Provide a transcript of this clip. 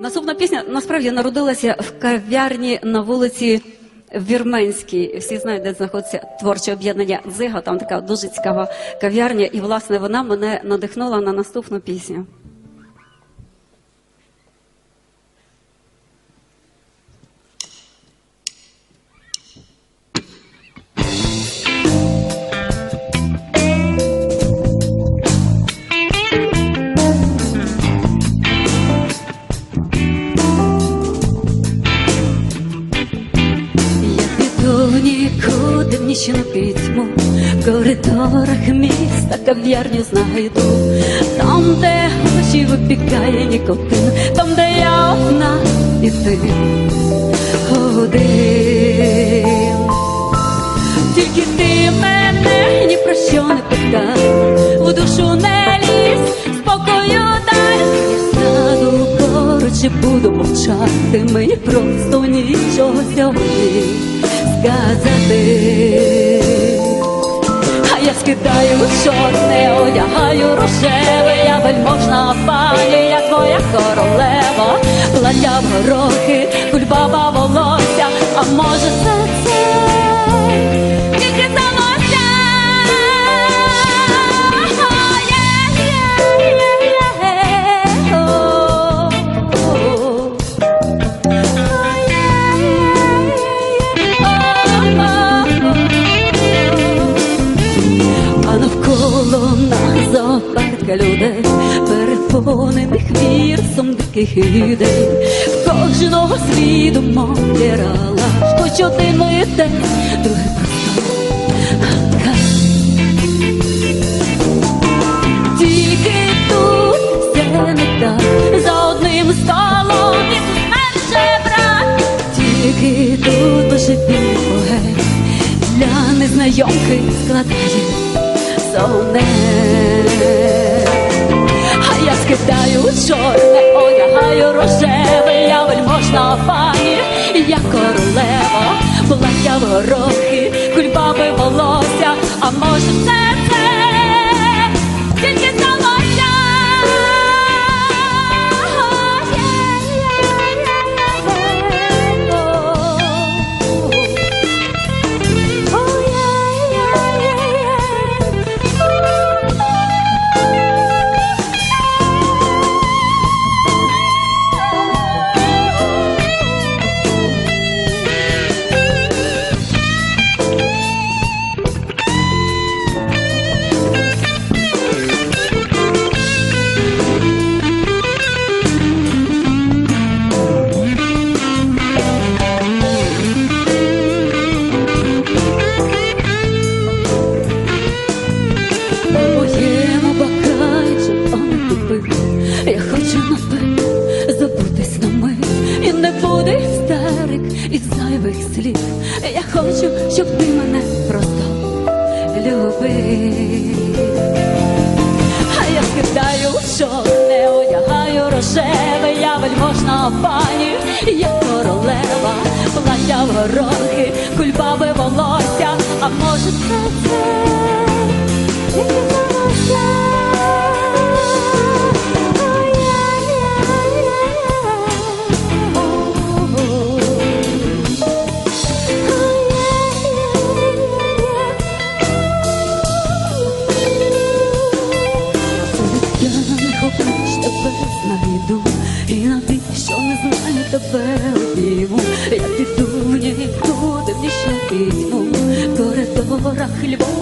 Наступна пісня насправді народилася в кав'ярні на вулиці Вірменській. Всі знають, де знаходиться творче об'єднання Зига. Там така дуже цікава кав'ярня. І власне вона мене надихнула на наступну пісню. Нікуди в нічну в коридорах міста кав'ярню знайду, там, де очі випікає нікотин, там, де я одна і ти один. Тільки ти мене ні про що не питай, в душу не лізь, спокою дай. Я і буду мовчати, мені просто нічого сьогодні сказати. Чорне, одягаю рожеве, я вельможна пані, я твоя королева, плаття горохи, кульбаба волосся, а може це зоопарка людей, переповнених вірсом диких ідей, кожного свій думок дірала, хоч один день, другий просто. Тільки тут все не так, за одним столом і менше брак. Тільки тут божевільний поет для незнайомки складає. А я скидаю чорне, одягаю рожеве, я вельможна пані, я королева, плаття ворохи, кульбами кульбаби Я хочу, щоб ти мене просто любив. А я скидаю не одягаю рожеве, я вельможна пані, я королева, плаття в горохи, кульбаве волосся, а може це тебе обійму. Я піду нікуди в нічну пітьму, в коридорах Львова